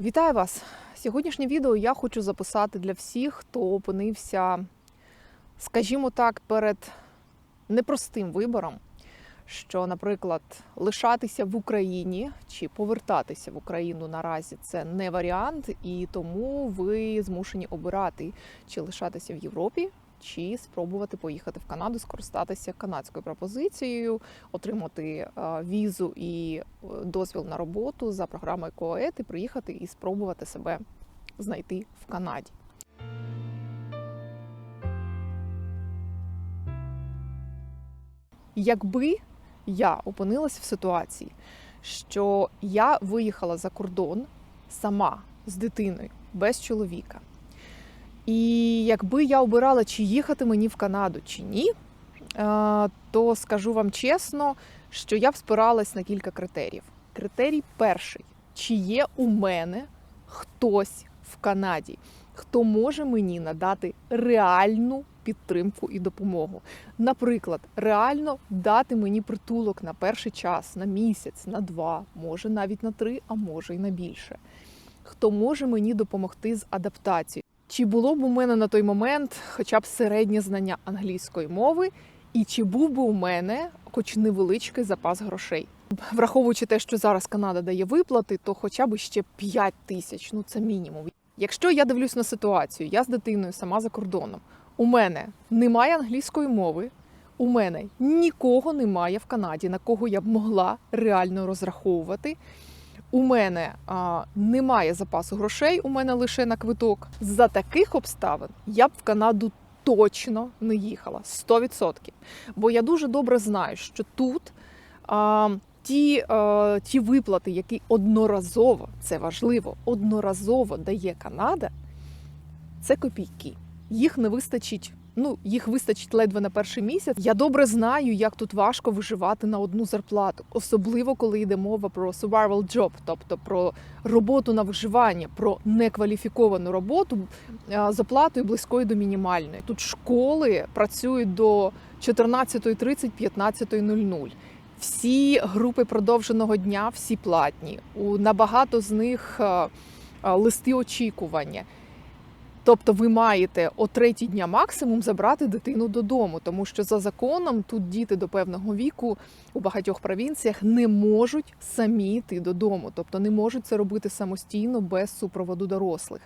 Вітаю вас! Сьогоднішнє відео я хочу записати для всіх, хто опинився, скажімо так, перед непростим вибором, що, наприклад, лишатися в Україні чи повертатися в Україну наразі це не варіант, і тому ви змушені обирати, чи лишатися в Європі, чи спробувати поїхати в Канаду, скористатися канадською пропозицією, отримати е, візу і е, дозвіл на роботу за програмою КОЕТ і приїхати і спробувати себе знайти в Канаді. Якби я опинилася в ситуації, що я виїхала за кордон сама з дитиною, без чоловіка, і якби я обирала, чи їхати мені в Канаду, чи ні, е, то скажу вам чесно, що я б спиралась на кілька критеріїв. Критерій перший: чи є у мене хтось в Канаді, хто може мені надати реальну підтримку і допомогу. Наприклад, реально дати мені притулок на перший час, на місяць, на два, може навіть на три, а може й на більше. Хто може мені допомогти з адаптацією? Чи було б у мене на той момент хоча б середнє знання англійської мови, і чи був би у мене хоч невеличкий запас грошей? Враховуючи те, що зараз Канада дає виплати, то хоча б ще 5 тисяч, ну це мінімум. Якщо я дивлюсь на ситуацію, я з дитиною сама за кордоном, у мене немає англійської мови, у мене нікого немає в Канаді, на кого я б могла реально розраховувати. У мене а, немає запасу грошей, у мене лише на квиток. За таких обставин я б в Канаду точно не їхала 100%. Бо я дуже добре знаю, що тут а, ті, а, ті виплати, які одноразово, це важливо, одноразово дає Канада, це копійки. Їх не вистачить. Ну, їх вистачить ледве на перший місяць. Я добре знаю, як тут важко виживати на одну зарплату, особливо коли йде мова про survival job, тобто про роботу на виживання, про некваліфіковану роботу з оплатою близькою до мінімальної. Тут школи працюють до 14.30, 15.00. Всі групи продовженого дня, всі платні. У набагато з них листи очікування. Тобто ви маєте о третій дня максимум забрати дитину додому, тому що за законом тут діти до певного віку у багатьох провінціях не можуть самі йти додому, тобто не можуть це робити самостійно без супроводу дорослих.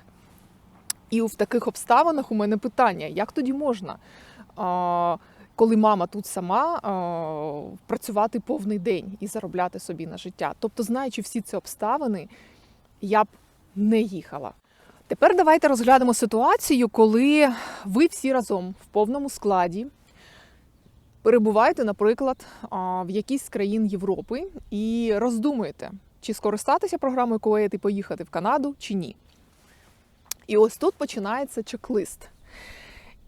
І в таких обставинах у мене питання: як тоді можна, коли мама тут сама, працювати повний день і заробляти собі на життя? Тобто, знаючи всі ці обставини, я б не їхала. Тепер давайте розглянемо ситуацію, коли ви всі разом в повному складі перебуваєте, наприклад, в якійсь з країн Європи і роздумуєте, чи скористатися програмою Куейт і поїхати в Канаду, чи ні. І ось тут починається чек-лист.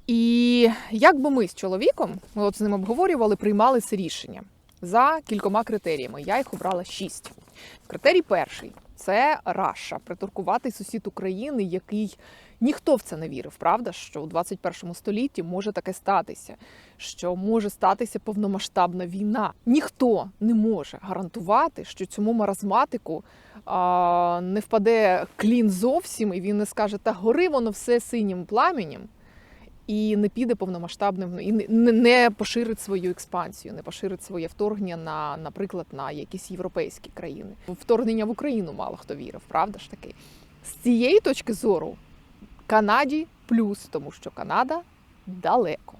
І як би ми з чоловіком, ми от з ним обговорювали, приймали це рішення за кількома критеріями. Я їх обрала шість. Критерій перший це Раша, притуркуватий сусід України, який ніхто в це не вірив, правда, що у 21 столітті може таке статися, що може статися повномасштабна війна. Ніхто не може гарантувати, що цьому маразматику а, не впаде клін зовсім, і він не скаже, та гори воно все синім пламенем. І не піде повномасштабним і не, не поширить свою експансію, не поширить своє вторгнення на, наприклад, на якісь європейські країни. Вторгнення в Україну мало хто вірив, правда ж таки? З цієї точки зору Канаді плюс, тому що Канада далеко.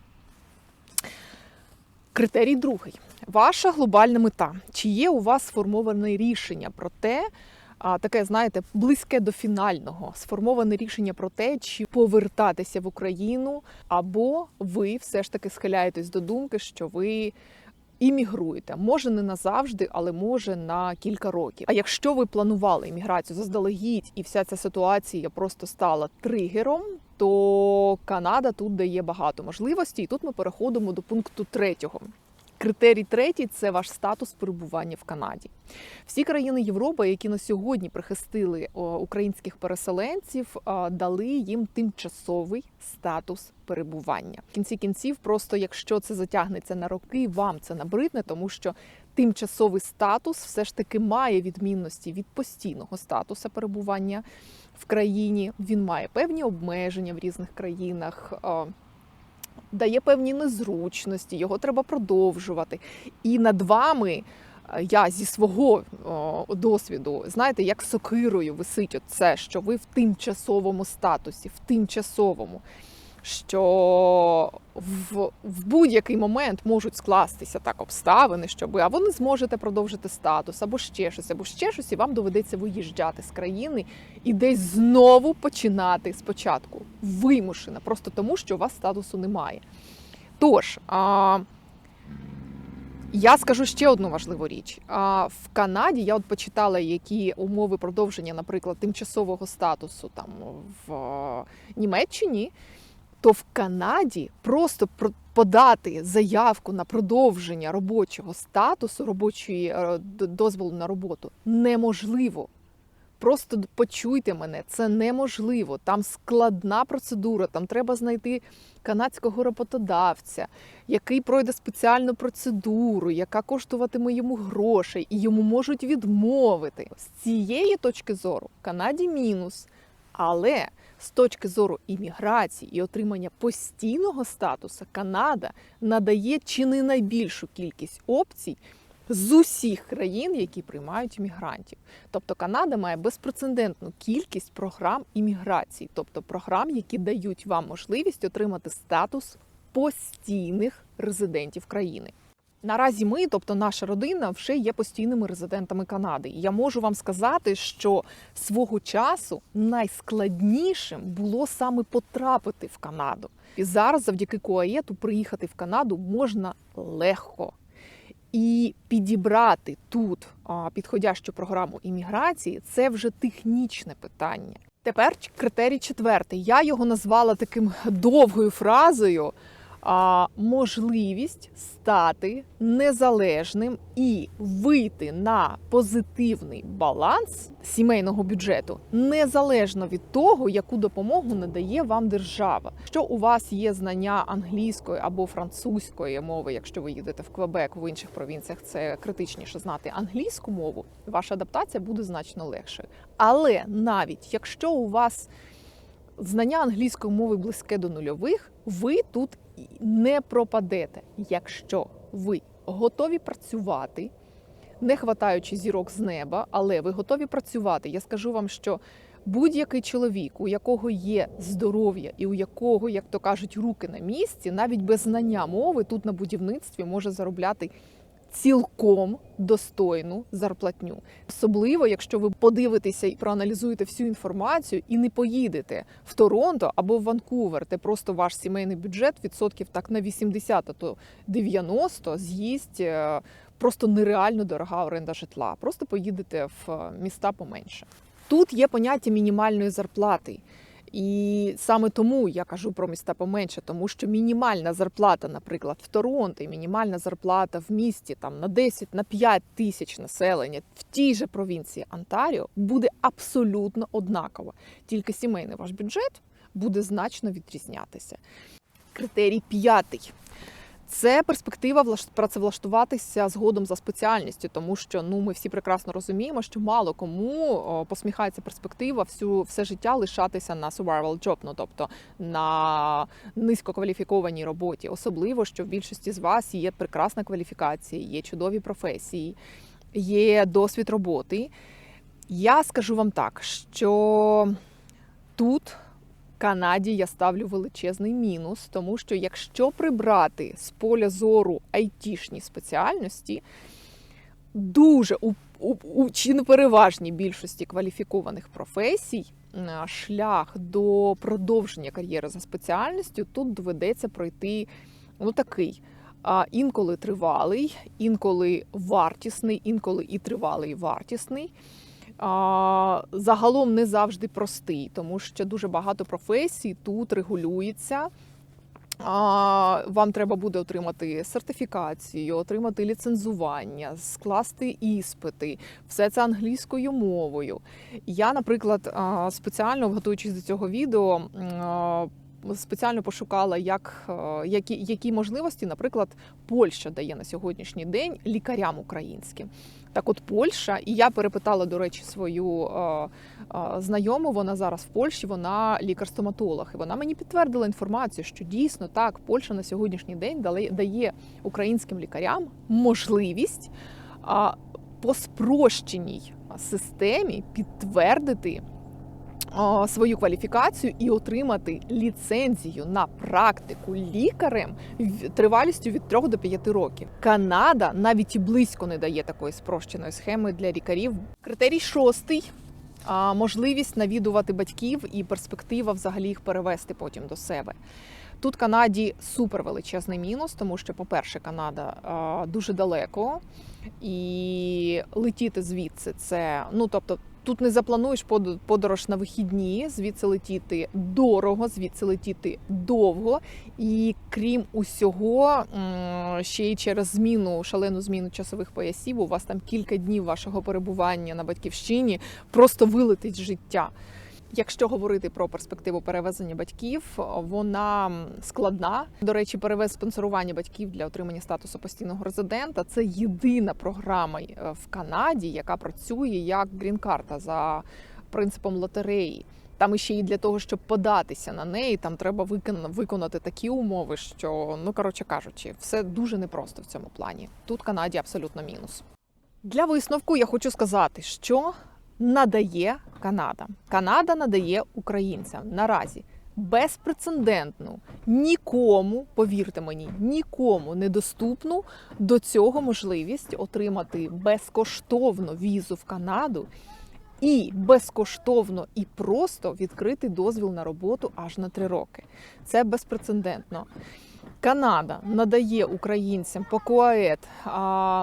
Критерій другий. Ваша глобальна мета. Чи є у вас сформоване рішення про те, таке, знаєте, близьке до фінального сформоване рішення про те, чи повертатися в Україну, або ви все ж таки схиляєтесь до думки, що ви іммігруєте. Може не назавжди, але може на кілька років. А якщо ви планували імміграцію заздалегідь, і вся ця ситуація просто стала тригером, то Канада тут дає багато можливостей. І тут ми переходимо до пункту третього. Критерій третій це ваш статус перебування в Канаді. Всі країни Європи, які на сьогодні прихистили українських переселенців, дали їм тимчасовий статус перебування. В кінці кінців, просто якщо це затягнеться на роки, вам це набридне, тому що тимчасовий статус все ж таки має відмінності від постійного статусу перебування в країні. Він має певні обмеження в різних країнах. Е, Дає певні незручності, його треба продовжувати. І над вами е, я зі свого о, досвіду, знаєте, як сокирою висить це, що ви в тимчасовому статусі, в тимчасовому, що в, в будь-який момент можуть скластися так обставини, щоб або не зможете продовжити статус, або ще щось, або ще щось, і вам доведеться виїжджати з країни і десь знову починати спочатку. Вимушена, просто тому, що у вас статусу немає. Тож, а, я скажу ще одну важливу річ. А, в Канаді я от почитала, які умови продовження, наприклад, тимчасового статусу там в е, Німеччині, то в Канаді просто подати заявку на продовження робочого статусу, робочої е, дозволу на роботу неможливо. Просто почуйте мене, це неможливо. Там складна процедура, там треба знайти канадського роботодавця, який пройде спеціальну процедуру, яка коштуватиме йому грошей, і йому можуть відмовити. З цієї точки зору Канаді мінус. Але з точки зору імміграції і отримання постійного статусу Канада надає чи не найбільшу кількість опцій з усіх країн, які приймають іммігрантів. Тобто Канада має безпрецедентну кількість програм імміграції, тобто програм, які дають вам можливість отримати статус постійних резидентів країни. Наразі ми, тобто наша родина, вже є постійними резидентами Канади. І я можу вам сказати, що свого часу найскладнішим було саме потрапити в Канаду. І зараз, завдяки Куаєту, приїхати в Канаду можна легко. І підібрати тут підходящу програму імміграції це вже технічне питання. Тепер критерій четвертий. Я його назвала таким довгою фразою. Можливість стати незалежним і вийти на позитивний баланс сімейного бюджету незалежно від того, яку допомогу надає вам держава. Що у вас є знання англійської або французької мови, якщо ви їдете в Квебек, в інших провінціях це критичніше знати англійську мову, ваша адаптація буде значно легшою. Але навіть якщо у вас знання англійської мови близьке до нульових, ви тут не пропадете, якщо ви готові працювати, не хватаючи зірок з неба, але ви готові працювати. Я скажу вам, що будь-який чоловік, у якого є здоров'я і у якого, як то кажуть, руки на місці, навіть без знання мови тут на будівництві може заробляти цілком достойну зарплатню. Особливо, якщо ви подивитеся і проаналізуєте всю інформацію і не поїдете в Торонто або в Ванкувер, де просто ваш сімейний бюджет відсотків так на 80, а то 90 з'їсть е, просто нереально дорога оренда житла. Просто поїдете в е, міста поменше. Тут є поняття мінімальної зарплати. І саме тому я кажу про міста поменше, тому що мінімальна зарплата, наприклад, в Торонто, і мінімальна зарплата в місті там на 10 на 5 тисяч населення в тій же провінції Онтаріо буде абсолютно однакова. Тільки сімейний ваш бюджет буде значно відрізнятися. Критерій п'ятий. Це перспектива влаш- працевлаштуватися згодом за спеціальністю, тому що ну ми всі прекрасно розуміємо, що мало кому посміхається перспектива всю все життя лишатися на survival job, ну тобто на низькокваліфікованій роботі, особливо що в більшості з вас є прекрасна кваліфікація, є чудові професії, є досвід роботи. Я скажу вам так, що тут Канаді я ставлю величезний мінус, тому що якщо прибрати з поля зору айтішні спеціальності, дуже у, у, у чи не переважній більшості кваліфікованих професій шлях до продовження кар'єри за спеціальністю тут доведеться пройти ну такий. Інколи тривалий, інколи вартісний, інколи і тривалий, вартісний. Загалом не завжди простий, тому що дуже багато професій тут регулюється. Вам треба буде отримати сертифікацію, отримати ліцензування, скласти іспити, все це англійською мовою. Я, наприклад, спеціально готуючись до цього відео, спеціально пошукала, як, е, які, які можливості, наприклад, Польща дає на сьогоднішній день лікарям українським. Так, от Польща, і я перепитала, до речі, свою е, е, знайому. Вона зараз в Польщі, вона лікар-стоматолог. І вона мені підтвердила інформацію, що дійсно так Польща на сьогоднішній день дає українським лікарям можливість а, по спрощеній системі підтвердити свою кваліфікацію і отримати ліцензію на практику лікарем тривалістю від 3 до 5 років. Канада навіть і близько не дає такої спрощеної схеми для лікарів. Критерій шостий. Можливість навідувати батьків і перспектива взагалі їх перевести потім до себе. Тут Канаді супер величезний мінус, тому що, по-перше, Канада а, дуже далеко, і летіти звідси це ну тобто. Тут не заплануєш под- подорож на вихідні, звідси летіти дорого, звідси летіти довго. І крім усього, ще й через зміну, шалену зміну часових поясів, у вас там кілька днів вашого перебування на батьківщині просто вилетить життя. Якщо говорити про перспективу перевезення батьків, вона складна. До речі, перевез спонсорування батьків для отримання статусу постійного резидента це єдина програма е, в Канаді, яка працює як грін-карта за принципом лотереї. Там іще і для того, щоб податися на неї, там треба виконати такі умови, що ну коротше кажучи, все дуже непросто в цьому плані. Тут Канаді абсолютно мінус. Для висновку я хочу сказати, що надає Канада. Канада надає українцям наразі безпрецедентну, нікому, повірте мені, нікому недоступну до цього можливість отримати безкоштовну візу в Канаду і безкоштовно і просто відкрити дозвіл на роботу аж на три роки. Це безпрецедентно. Канада надає українцям по КУАЕД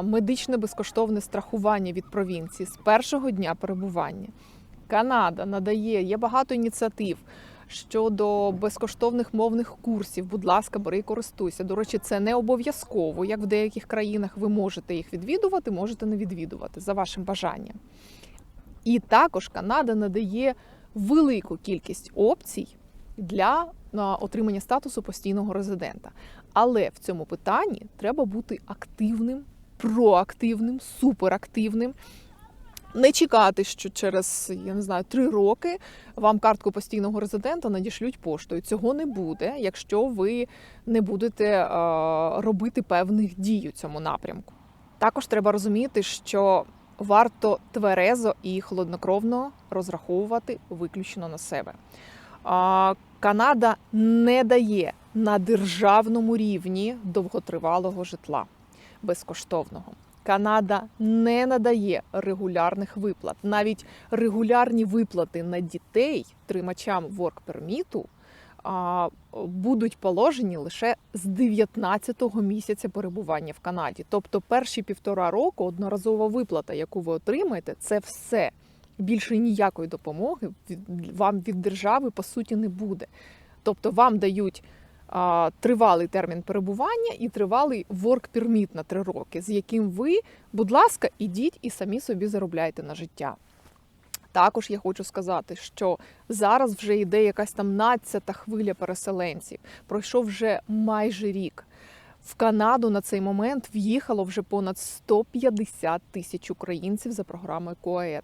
медичне безкоштовне страхування від провінції з першого дня перебування. Канада надає є багато ініціатив щодо безкоштовних мовних курсів. Будь ласка, бери і користуйся. До речі, це не обов'язково. Як в деяких країнах ви можете їх відвідувати, можете не відвідувати за вашим бажанням. І також Канада надає велику кількість опцій для а, отримання статусу постійного резидента. Але в цьому питанні треба бути активним, проактивним, суперактивним. Не чекати, що через я не знаю три роки вам картку постійного резидента надішлють поштою. Цього не буде, якщо ви не будете е, робити певних дій у цьому напрямку. Також треба розуміти, що варто тверезо і холоднокровно розраховувати виключно на себе. Канада не дає на державному рівні довготривалого житла безкоштовного. Канада не надає регулярних виплат. Навіть регулярні виплати на дітей тримачам ворк-перміту будуть положені лише з 19-го місяця перебування в Канаді. Тобто перші півтора року одноразова виплата, яку ви отримаєте, це все. Більше ніякої допомоги вам від держави по суті не буде. Тобто вам дають а, тривалий термін перебування і тривалий work permit на три роки, з яким ви, будь ласка, ідіть і самі собі заробляйте на життя. Також я хочу сказати, що зараз вже йде якась там надцята хвиля переселенців. Пройшов вже майже рік. В Канаду на цей момент в'їхало вже понад 150 тисяч українців за програмою КОЕД.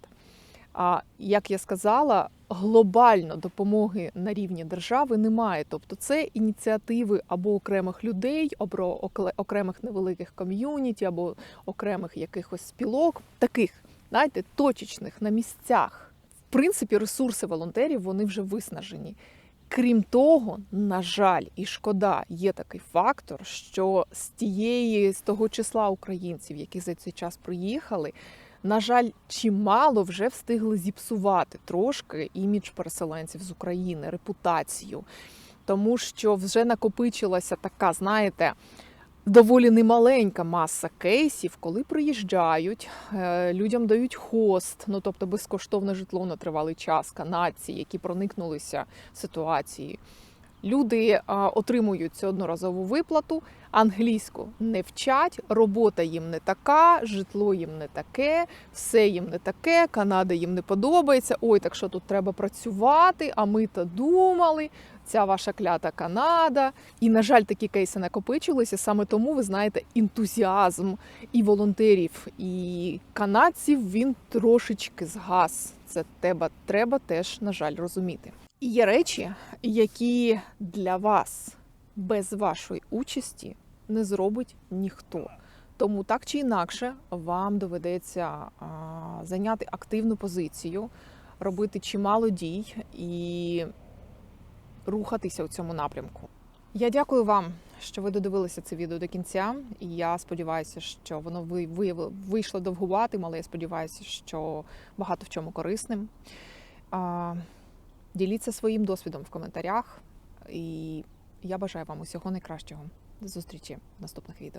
А як я сказала, глобально допомоги на рівні держави немає. Тобто це ініціативи або окремих людей, або окремих невеликих ком'юніті, або окремих якихось спілок, таких, знаєте, точечних на місцях. В принципі, ресурси волонтерів вони вже виснажені. Крім того, на жаль, і шкода, є такий фактор, що з тієї з того числа українців, які за цей час приїхали, на жаль, чимало вже встигли зіпсувати трошки імідж переселенців з України, репутацію, тому що вже накопичилася така, знаєте, доволі немаленька маса кейсів, коли приїжджають, е, людям дають хост, ну тобто безкоштовне житло на тривалий час, канадці, які проникнулися ситуацією. Люди отримують цю одноразову виплату, англійську не вчать, робота їм не така, житло їм не таке, все їм не таке, Канада їм не подобається. Ой, так що тут треба працювати, а ми то думали. Ця ваша клята Канада. І, на жаль, такі кейси накопичилися. Саме тому ви знаєте ентузіазм і волонтерів, і канадців він трошечки згас. Це тебе треба теж, на жаль, розуміти. І є речі, які для вас без вашої участі не зробить ніхто. Тому так чи інакше вам доведеться зайняти активну позицію, робити чимало дій і рухатися у цьому напрямку. Я дякую вам, що ви додивилися це відео до кінця. І я сподіваюся, що воно ви- виявило вийшло довгуватим, але я сподіваюся, що багато в чому корисним. Діліться своїм досвідом в коментарях, і я бажаю вам усього найкращого. До зустрічі в наступних відео.